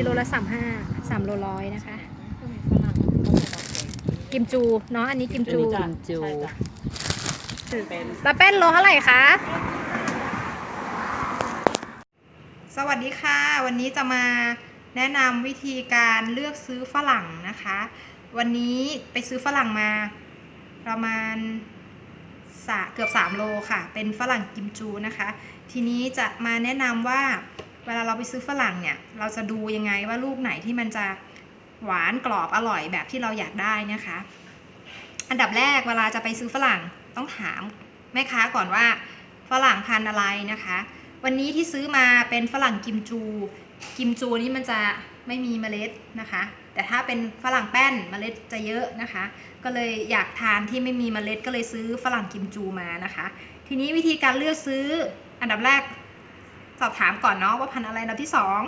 กิโลละสามห้าสามโลร้อยนะคะ กิมจูเนาะอันนี้กิมจูกิมจูเป็นตาเป็นโลเท่าไหร่คะ สวัสดีค่ะ วันนี้จะมาแนะนำวิธีการเลือกซื้อฝรั่งนะคะ วันนี้ไปซื้อฝรั่งมา ประมาณสะเกือบ3โลค่ะ เป็นฝรั่งกิมจูนะคะ ทีนี้จะมาแนะนำว่า เวลาเราไปซื้อฝรั่งเนี่ย เราจะดูยังไงว่าลูกไหนที่มันจะหวานกรอบอร่อยแบบที่เราอยากได้นะคะ อันดับแรกเวลาจะไปซื้อฝรั่งต้องถามแม่ค้าก่อนว่าฝรั่งพันธุ์อะไรนะคะ วันนี้ที่ซื้อมาเป็นฝรั่งกิมจู กิมจูนี่มันจะไม่มีเมล็ดนะคะ แต่ถ้าเป็นฝรั่งแป้นเมล็ดจะเยอะนะคะ ก็เลยอยากทานที่ไม่มีเมล็ดก็เลยซื้อฝรั่งกิมจูมานะคะ ทีนี้วิธีการเลือกซื้ออันดับแรก สอบถามก่อนเนาะว่าพันธุ์อะไรอันดับที่สอง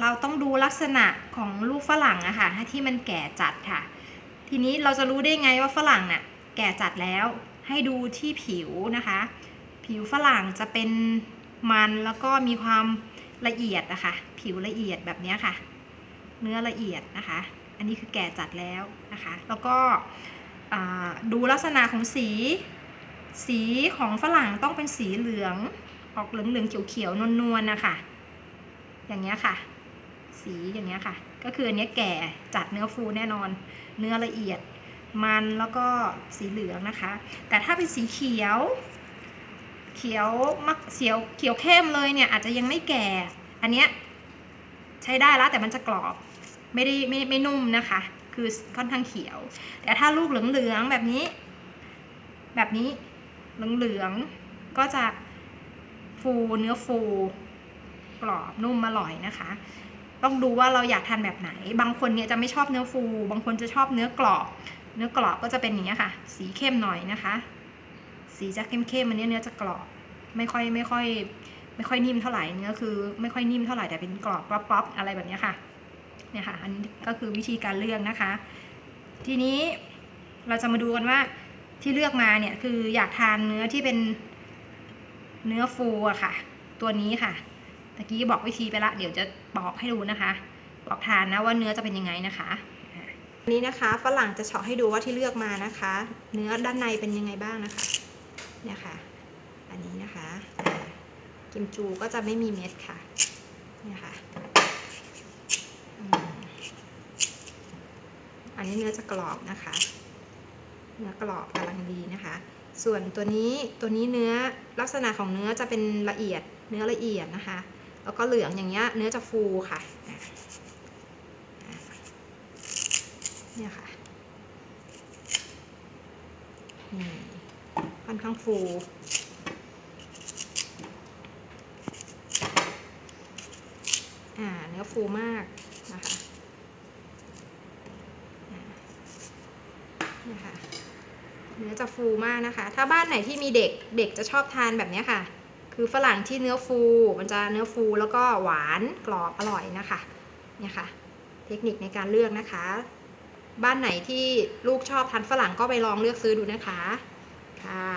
เราต้องดูลักษณะของลูกฝรั่งอะค่ะที่มันแก่จัดค่ะ ทีนี้เราจะรู้ได้ไงว่าฝรั่งน่ะแก่จัดแล้วให้ดูที่ผิวนะคะ ผิวฝรั่งจะเป็นมันแล้วก็มีความละเอียดนะคะ ผิวละเอียดแบบนี้ค่ะ เนื้อละเอียดนะคะ อันนี้คือแก่จัดแล้วนะคะ แล้วก็ดูลักษณะของสี สีของฝรั่งต้องเป็นสีเหลือง ออกเหลืองๆเขียวเขียวๆนวลๆนะคะอย่างเงี้ยค่ะ สีอย่างเงี้ยค่ะ ก็คืออันเนี้ยแก่จัดเนื้อฟูแน่นอน เนื้อละเอียด มันแล้วก็สีเหลืองนะคะ แต่ถ้าเป็นสีเขียว เขียวมักเขียวเขียวเข้มเลยเนี่ยอาจจะยังไม่แก่ อันเนี้ยใช้ได้แล้วแต่มันจะกรอบไม่ได้ไม่ไม่นุ่มนะคะ คือค่อนข้างเขียว แต่ถ้าลูกเหลืองๆแบบนี้ แบบนี้เหลืองๆก็จะ ฟูเนื้อฟูกรอบนุ่มอร่อยนะคะ ต้องดูว่าเราอยากทานแบบไหน บางคนเนี่ยจะไม่ชอบเนื้อฟู บางคนจะชอบเนื้อกรอบ เนื้อกรอบก็จะเป็นอย่างนี้ค่ะ สีเข้มหน่อยนะคะ สีจะเข้มๆอันนี้เนื้อจะกรอบ ไม่ค่อยไม่ค่อย ไม่ค่อยนิ่มเท่าไหร่เนื้อคือ ไม่ค่อยนิ่มเท่าไหร่แต่เป็นกรอบป๊อปๆอะไรแบบนี้ค่ะเนี่ยค่ะ อันนี้ก็คือวิธีการเลือกนะคะ ทีนี้เราจะมาดูกันว่าที่เลือกมาเนี่ยคืออยากทานเนื้อที่เป็น เนื้อฟูอะค่ะ ตัวนี้ค่ะตะกี้บอกวิธีไปละเดี๋ยวจะบอกให้ดูนะคะ บอกทานนะว่าเนื้อจะเป็นยังไงนะคะอันนี้นะคะฝรั่งจะเฉาะให้ดูว่าที่เลือกมานะคะ เนื้อด้านในเป็นยังไงบ้างนะคะเนี่ยค่ะ อันนี้นะคะกิมจูก็จะไม่มีเม็ดค่ะเนี่ยค่ะอันนี้เนื้อจะกรอบนะคะ เนื้อกรอบกำลังดีนะคะ ส่วนตัวนี้ตัวนี้เนื้อลักษณะของเนื้อจะเป็นละเอียดเนื้อละเอียดนะคะ แล้วก็เหลืองอย่างเงี้ยเนื้อจะฟูค่ะเนี่ยค่ะนี่ค่อนข้างฟูอ่าเนื้อฟูมากนะคะเนี่ยค่ะ เนื้อจะฟูมากนะคะ ถ้าบ้านไหนที่มีเด็กเด็กจะชอบทานแบบนี้ค่ะ คือฝรั่งที่เนื้อฟูมันจะเนื้อฟูแล้วก็หวานกรอบอร่อยนะคะเนี่ยค่ะ เทคนิคในการเลือกนะคะ บ้านไหนที่ลูกชอบทานฝรั่งก็ไปลองเลือกซื้อดูนะคะค่ะ